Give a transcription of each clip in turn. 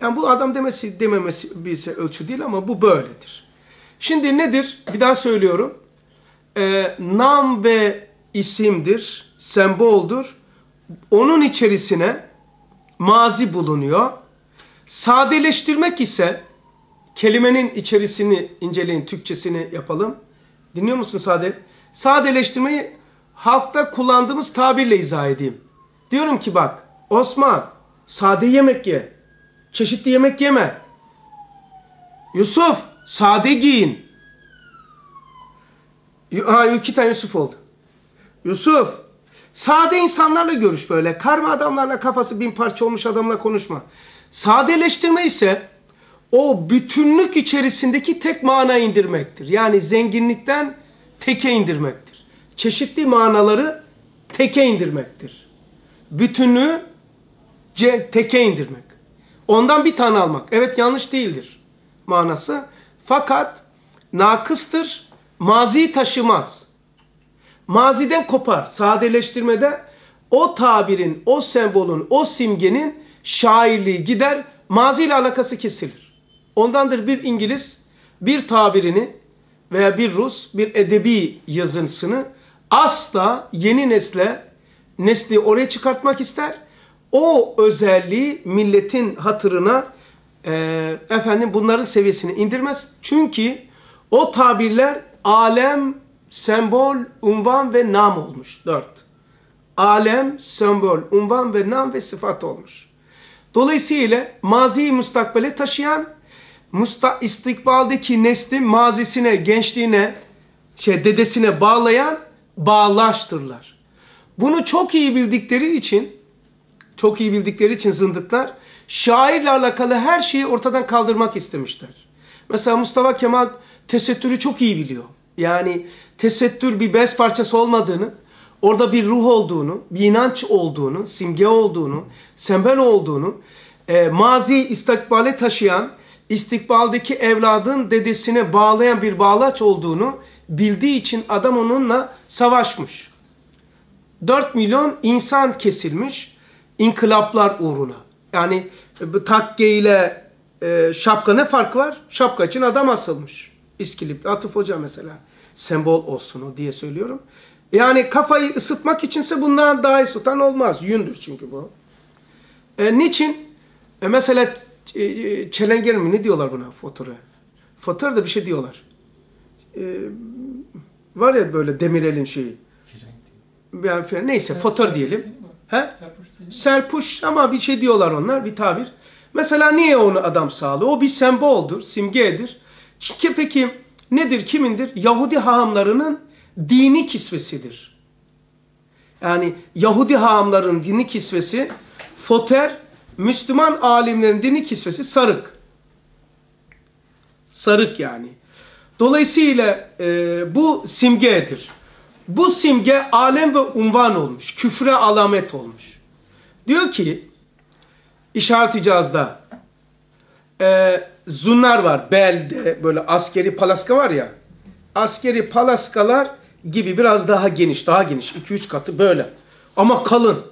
Yani bu adam demesi dememesi bir ölçü değil ama bu böyledir. Şimdi nedir? Bir daha söylüyorum. Ee, nam ve isimdir, semboldur. Onun içerisine mazi bulunuyor. Sadeleştirmek ise kelimenin içerisini inceleyin, Türkçesini yapalım. Dinliyor musun sade? Sadeleştirmeyi halkta kullandığımız tabirle izah edeyim. Diyorum ki bak Osman sade yemek ye. Çeşitli yemek yeme. Yusuf sade giyin. Ha iki tane Yusuf oldu. Yusuf sade insanlarla görüş böyle. Karma adamlarla kafası bin parça olmuş adamla konuşma. Sadeleştirme ise o bütünlük içerisindeki tek mana indirmektir. Yani zenginlikten teke indirmektir. Çeşitli manaları teke indirmektir. Bütünlüğü teke indirmek. Ondan bir tane almak. Evet yanlış değildir manası. Fakat nakıstır. Maziyi taşımaz. Maziden kopar. Sadeleştirmede o tabirin, o sembolün, o simgenin şairliği gider. Mazi ile alakası kesilir. Ondandır bir İngiliz bir tabirini veya bir Rus bir edebi yazınsını asla yeni nesle nesli oraya çıkartmak ister. O özelliği milletin hatırına e, efendim bunların seviyesini indirmez. Çünkü o tabirler alem, sembol, unvan ve nam olmuş. Dört. Alem, sembol, unvan ve nam ve sıfat olmuş. Dolayısıyla maziyi müstakbele taşıyan, musta istikbaldeki nesli mazisine, gençliğine, şey dedesine bağlayan bağlaştırlar. Bunu çok iyi bildikleri için, çok iyi bildikleri için zındıklar, şairle alakalı her şeyi ortadan kaldırmak istemişler. Mesela Mustafa Kemal tesettürü çok iyi biliyor. Yani tesettür bir bez parçası olmadığını, orada bir ruh olduğunu, bir inanç olduğunu, simge olduğunu, sembol olduğunu, e, mazi istikbale taşıyan, istikbaldeki evladın dedesine bağlayan bir bağlaç olduğunu bildiği için adam onunla savaşmış. 4 milyon insan kesilmiş inkılaplar uğruna. Yani e, takke ile e, şapka ne fark var? Şapka için adam asılmış. İskilip Atıf Hoca mesela sembol olsun o diye söylüyorum. Yani kafayı ısıtmak içinse bundan daha ısıtan olmaz. Yündür çünkü bu. E, niçin? E, mesela e, e çelenger mi ne diyorlar buna fotoğrafı? Fotoğraf da bir şey diyorlar. E, var ya böyle Demirel'in şeyi. Yani, neyse fotoğraf diyelim. He? Serpuş ama bir şey diyorlar onlar bir tabir. Mesela niye onu adam sağlıyor? O bir semboldur, simgedir. Çünkü peki nedir, kimindir? Yahudi hahamlarının dini kisvesidir. Yani Yahudi hahamların dini kisvesi foter, Müslüman alimlerin dini kisvesi sarık. Sarık yani. Dolayısıyla e, bu simgedir. Bu simge alem ve unvan olmuş. Küfre alamet olmuş. Diyor ki işaret icazda e, zunlar var. Belde böyle askeri palaska var ya. Askeri palaskalar gibi biraz daha geniş. Daha geniş. 2-3 katı böyle. Ama kalın.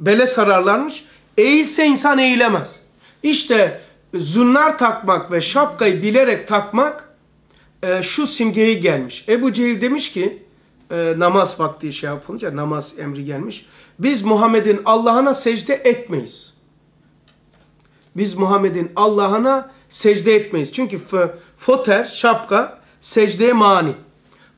Bele sararlarmış. Eğilse insan eğilemez. İşte zunnar takmak ve şapkayı bilerek takmak e, şu simgeyi gelmiş. Ebu Cehil demiş ki e, namaz vakti şey yapılınca namaz emri gelmiş. Biz Muhammed'in Allah'ına secde etmeyiz. Biz Muhammed'in Allah'ına secde etmeyiz. Çünkü foter, şapka secdeye mani.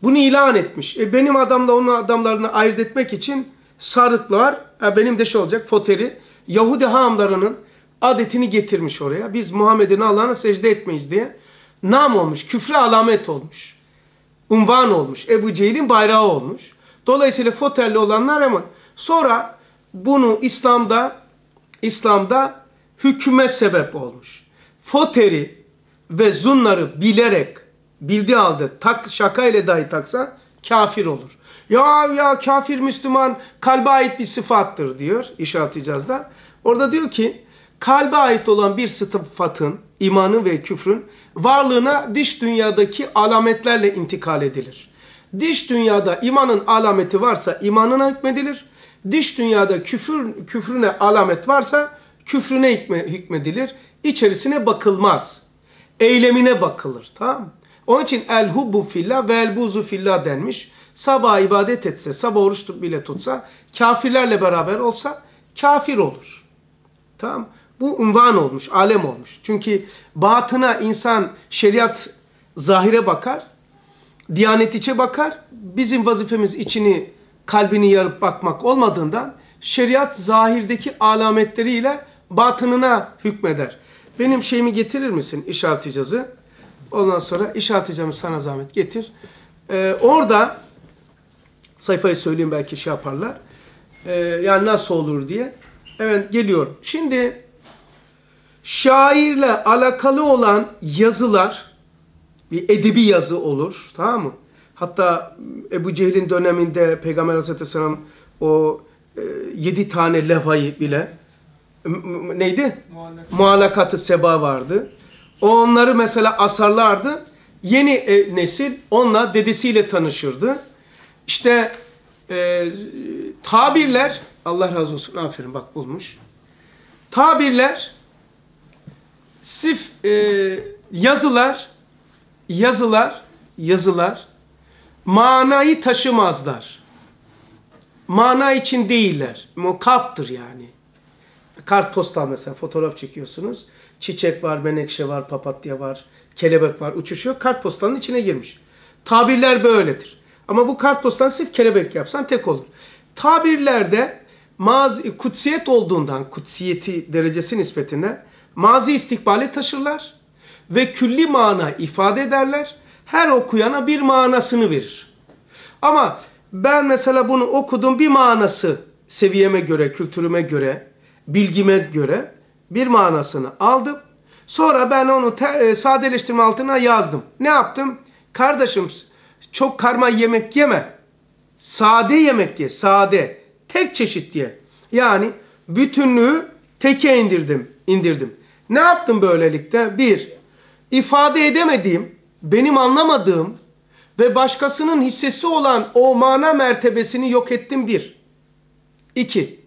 Bunu ilan etmiş. E benim adamla onun adamlarını ayırt etmek için sarıklar, e benim de şey olacak foteri, Yahudi hamlarının adetini getirmiş oraya. Biz Muhammed'in Allah'ına secde etmeyiz diye. Nam olmuş, küfre alamet olmuş. Unvan olmuş. Ebu Cehil'in bayrağı olmuş. Dolayısıyla fotelli olanlar hemen. Sonra bunu İslam'da İslam'da hükümet sebep olmuş. Foteri ve zunları bilerek bildiği halde tak, şaka ile dahi taksa kafir olur. Ya ya kafir Müslüman kalbe ait bir sıfattır diyor işaret icazda. Orada diyor ki kalbe ait olan bir sıfatın, imanın ve küfrün varlığına dış dünyadaki alametlerle intikal edilir. Dış dünyada imanın alameti varsa imanına hükmedilir. Dış dünyada küfür, küfrüne alamet varsa küfrüne hükme, hükmedilir. İçerisine bakılmaz. Eylemine bakılır. Tamam mı? Onun için el hubbu fillah ve el buzu fillah denmiş. Sabah ibadet etse, sabah oruç bile tutsa, kafirlerle beraber olsa kafir olur. Tamam Bu unvan olmuş, alem olmuş. Çünkü batına insan şeriat zahire bakar, diyanet içe bakar. Bizim vazifemiz içini, kalbini yarıp bakmak olmadığından şeriat zahirdeki alametleriyle batınına hükmeder. Benim şeyimi getirir misin işaret icazı? Ondan sonra işaret icamı sana zahmet getir. Ee, orada sayfayı söyleyeyim belki şey yaparlar. Ee, yani nasıl olur diye. Evet geliyorum. Şimdi şairle alakalı olan yazılar bir edebi yazı olur. Tamam mı? Hatta Ebu Cehil'in döneminde Peygamber Aleyhisselam o e, yedi tane levhayı bile neydi? Muallakatı seba vardı. Onları mesela asarlardı. Yeni e, nesil onunla dedesiyle tanışırdı. İşte e, tabirler Allah razı olsun aferin bak bulmuş. Tabirler sif e, yazılar yazılar yazılar manayı taşımazlar. Mana için değiller. Mukaptır yani. Kartpostal mesela fotoğraf çekiyorsunuz. Çiçek var, menekşe var, papatya var, kelebek var, uçuşuyor. Kartpostalın içine girmiş. Tabirler böyledir. Ama bu kartpostal sırf kelebek yapsan tek olur. Tabirlerde mazi, kutsiyet olduğundan, kutsiyeti derecesi nispetinde mazi istikbali taşırlar ve külli mana ifade ederler. Her okuyana bir manasını verir. Ama ben mesela bunu okudum bir manası seviyeme göre, kültürüme göre, bilgime göre bir manasını aldım. Sonra ben onu te, e, sadeleştirme altına yazdım. Ne yaptım? Kardeşim çok karma yemek yeme. Sade yemek ye. Sade. Tek çeşit ye. Yani bütünlüğü teke indirdim. indirdim. Ne yaptım böylelikle? Bir, ifade edemediğim, benim anlamadığım ve başkasının hissesi olan o mana mertebesini yok ettim bir. İki,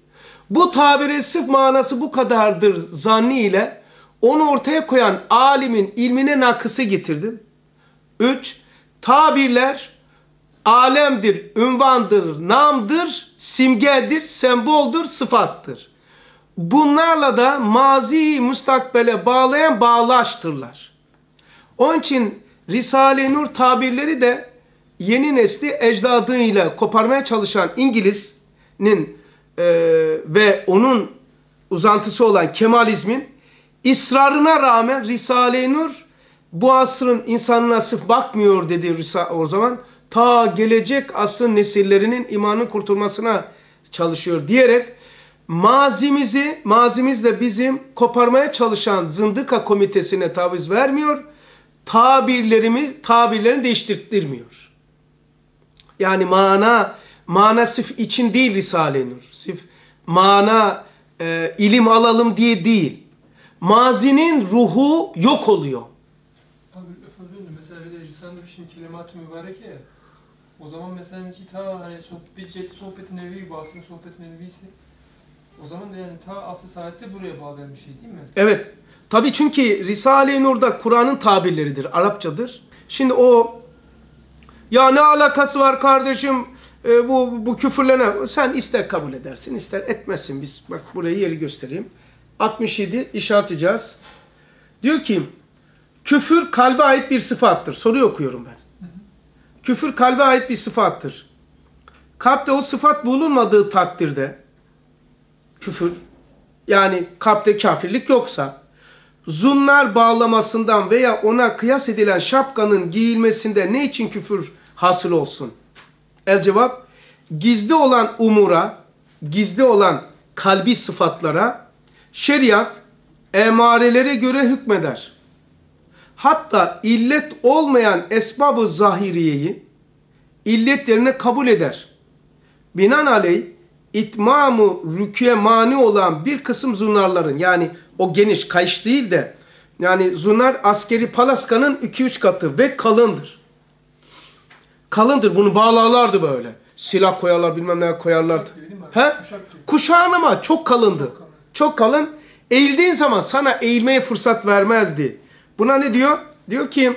bu tabiri sırf manası bu kadardır zanni ile onu ortaya koyan alimin ilmine nakısı getirdim. Üç, tabirler alemdir, ünvandır, namdır, simgedir, semboldur, sıfattır. Bunlarla da mazi mustakbele bağlayan bağlaştırlar. Onun için Risale-i Nur tabirleri de yeni nesli ecdadıyla koparmaya çalışan İngiliz'in e, ve onun uzantısı olan Kemalizmin ısrarına rağmen Risale-i Nur bu asrın insanına sırf bakmıyor dedi o zaman. Ta gelecek asrın nesillerinin imanın kurtulmasına çalışıyor diyerek mazimizi, mazimizle bizim koparmaya çalışan zındıka komitesine taviz vermiyor. Tabirlerimiz, tabirlerini değiştirtmiyor. Yani mana, mana sif için değil Risale-i Nur. Sif mana, e, ilim alalım diye değil. Mazinin ruhu yok oluyor. Abi efendim mesela bir de Risale-i şimdi kelimat-ı mübarek ya. O zaman mesela ki ta hani sohbet, ciddi sohbeti nevi bahsinin sohbeti nevisi o zaman yani ta aslı saadette buraya bağlayan bir şey değil mi? Evet. Tabii çünkü Risale-i Nur'da Kur'an'ın tabirleridir, Arapçadır. Şimdi o ya ne alakası var kardeşim e, bu, bu küfürlene sen ister kabul edersin ister etmezsin. Biz bak burayı yeri göstereyim. 67 işaret diyor ki küfür kalbe ait bir sıfattır. Soruyu okuyorum ben. Küfür kalbe ait bir sıfattır. Kalpte o sıfat bulunmadığı takdirde küfür yani kalpte kafirlik yoksa zunlar bağlamasından veya ona kıyas edilen şapkanın giyilmesinde ne için küfür hasıl olsun? El cevap gizli olan umura, gizli olan kalbi sıfatlara şeriat emarelere göre hükmeder. Hatta illet olmayan esbabı zahiriyeyi illetlerine kabul eder. Binaenaleyh itmamı rüküye mani olan bir kısım zunarların yani o geniş kayış değil de yani zunar askeri palaskanın 2-3 katı ve kalındır. Kalındır bunu bağlarlardı böyle. Silah koyarlar bilmem ne koyarlardı. He? Kuşağın ama çok kalındı. Çok kalın. Eğildiğin zaman sana eğilmeye fırsat vermezdi. Buna ne diyor? Diyor ki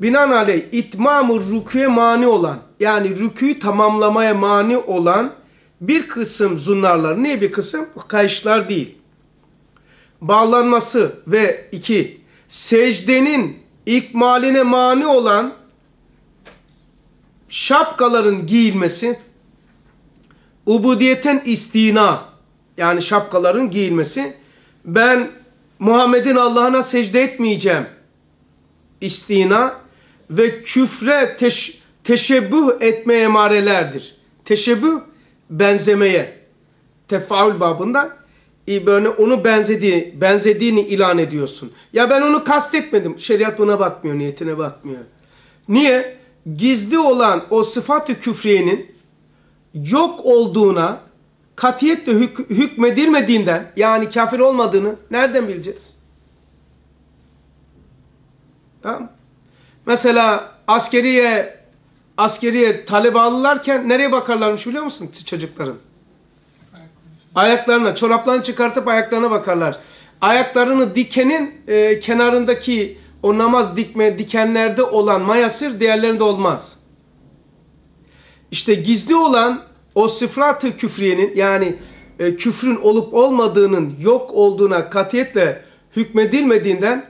binaenaleyh itmamı rüküye mani olan yani rüküyü tamamlamaya mani olan bir kısım zunlarlar. Ne bir kısım? Kayışlar değil. Bağlanması ve iki secdenin ikmaline mani olan şapkaların giyilmesi ubudiyetten istina yani şapkaların giyilmesi ben Muhammed'in Allah'ına secde etmeyeceğim istina ve küfre teş, teşebbüh etme emarelerdir. Teşebbüh benzemeye. Tefaül babında böyle onu benzediği, benzediğini ilan ediyorsun. Ya ben onu kastetmedim. Şeriat buna bakmıyor, niyetine bakmıyor. Niye? Gizli olan o sıfat-ı küfriyenin yok olduğuna katiyetle hük hükmedilmediğinden yani kafir olmadığını nereden bileceğiz? Tamam Mesela askeriye askeriye Talibanlılarken nereye bakarlarmış biliyor musun çocukların? Ayaklarına, çoraplarını çıkartıp ayaklarına bakarlar. Ayaklarını dikenin e, kenarındaki o namaz dikme dikenlerde olan mayasır diğerlerinde olmaz. İşte gizli olan o sıfrat-ı küfriyenin yani e, küfrün olup olmadığının yok olduğuna katiyetle hükmedilmediğinden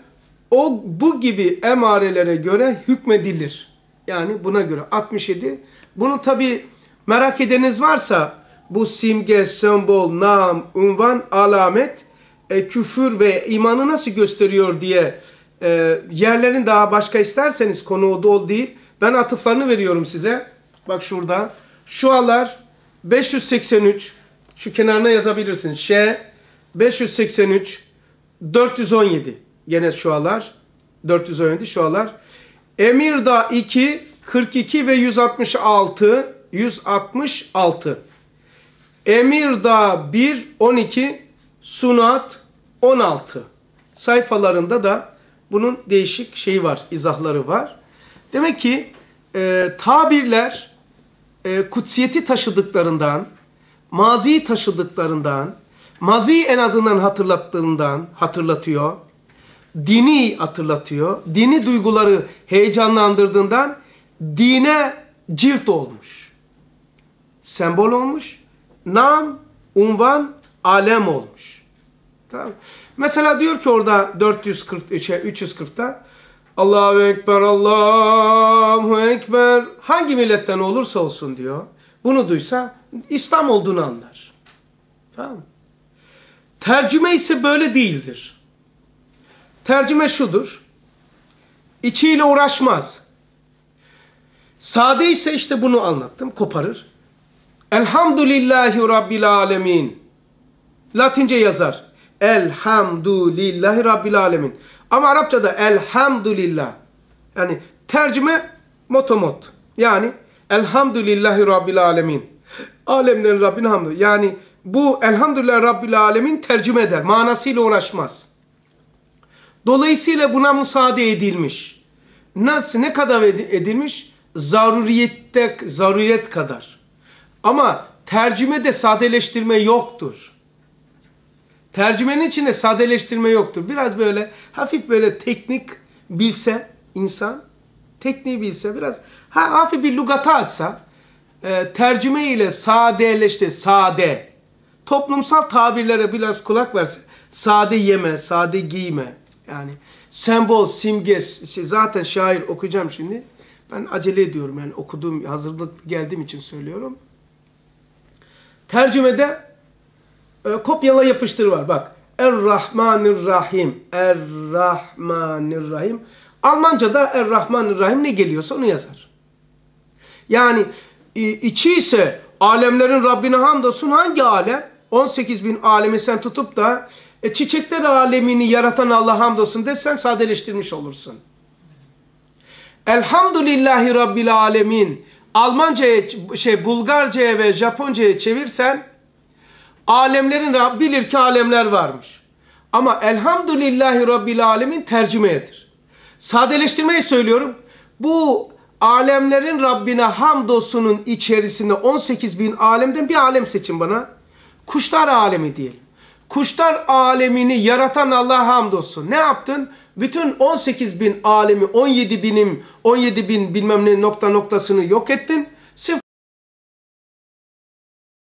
o bu gibi emarelere göre hükmedilir. Yani buna göre 67. Bunu tabi merak edeniz varsa bu simge, sembol, nam, unvan, alamet e, küfür ve imanı nasıl gösteriyor diye e, yerlerin daha başka isterseniz konu o da değil. Ben atıflarını veriyorum size. Bak şurada. Şualar 583 şu kenarına yazabilirsin. Ş 583 417 gene şualar 417 şualar. Emirda 2 42 ve 166 166 Emirda 1 12 Sunat 16 sayfalarında da bunun değişik şeyi var, izahları var. Demek ki e, tabirler e, kutsiyeti taşıdıklarından, maziyi taşıdıklarından, maziyi en azından hatırlattığından hatırlatıyor. Dini hatırlatıyor. Dini duyguları heyecanlandırdığından dine cilt olmuş. Sembol olmuş. Nam, unvan, alem olmuş. Tamam. Mesela diyor ki orada 443'e 340'ta Allahu Ekber, Allahu Ekber. Hangi milletten olursa olsun diyor. Bunu duysa İslam olduğunu anlar. Tamam Tercüme ise böyle değildir. Tercüme şudur. İçiyle uğraşmaz. Sade ise işte bunu anlattım. Koparır. Elhamdülillahi Rabbil Alemin. Latince yazar. Elhamdülillahi Rabbil Alemin. Ama Arapçada elhamdülillah. Yani tercüme motomot. Yani elhamdülillahi Rabbil Alemin. Alemlerin Rabbine hamdü. Yani bu elhamdülillah Rabbil Alemin tercüme eder. Manasıyla uğraşmaz. Dolayısıyla buna müsaade edilmiş. Nasıl, ne kadar edilmiş? Zaruriyette, zaruriyet kadar. Ama tercümede sadeleştirme yoktur. Tercümenin içinde sadeleştirme yoktur. Biraz böyle hafif böyle teknik bilse insan, tekniği bilse biraz ha, hafif bir lugata atsa e, tercüme ile sadeleşti, sade. Toplumsal tabirlere biraz kulak verse sade yeme, sade giyme. Yani sembol, simge, şey, zaten şair okuyacağım şimdi. Ben acele ediyorum yani okuduğum, hazırlık geldiğim için söylüyorum. Tercümede e, kopyala yapıştır var. Bak. Er-Rahmanir-Rahim. Er-Rahmanir-Rahim. Almanca'da Er-Rahmanir-Rahim ne geliyorsa onu yazar. Yani içi ise alemlerin Rabbine hamdolsun hangi alem? 18 bin alemi sen tutup da e, çiçekler alemini yaratan Allah hamdolsun desen sadeleştirmiş olursun. Elhamdülillahi Rabbil alemin. Almanca'ya, şey Bulgarca'ya ve Japonca'ya çevirsen alemlerin bilir ki alemler varmış. Ama elhamdülillahi Rabbil alemin tercümeyedir. Sadeleştirmeyi söylüyorum. Bu alemlerin Rabbine hamdosunun içerisinde 18 bin alemden bir alem seçin bana. Kuşlar alemi diyelim. Kuşlar alemini yaratan Allah'a hamdolsun. Ne yaptın? Bütün 18 bin alemi, 17 binim, 17 bin bilmem ne nokta noktasını yok ettin.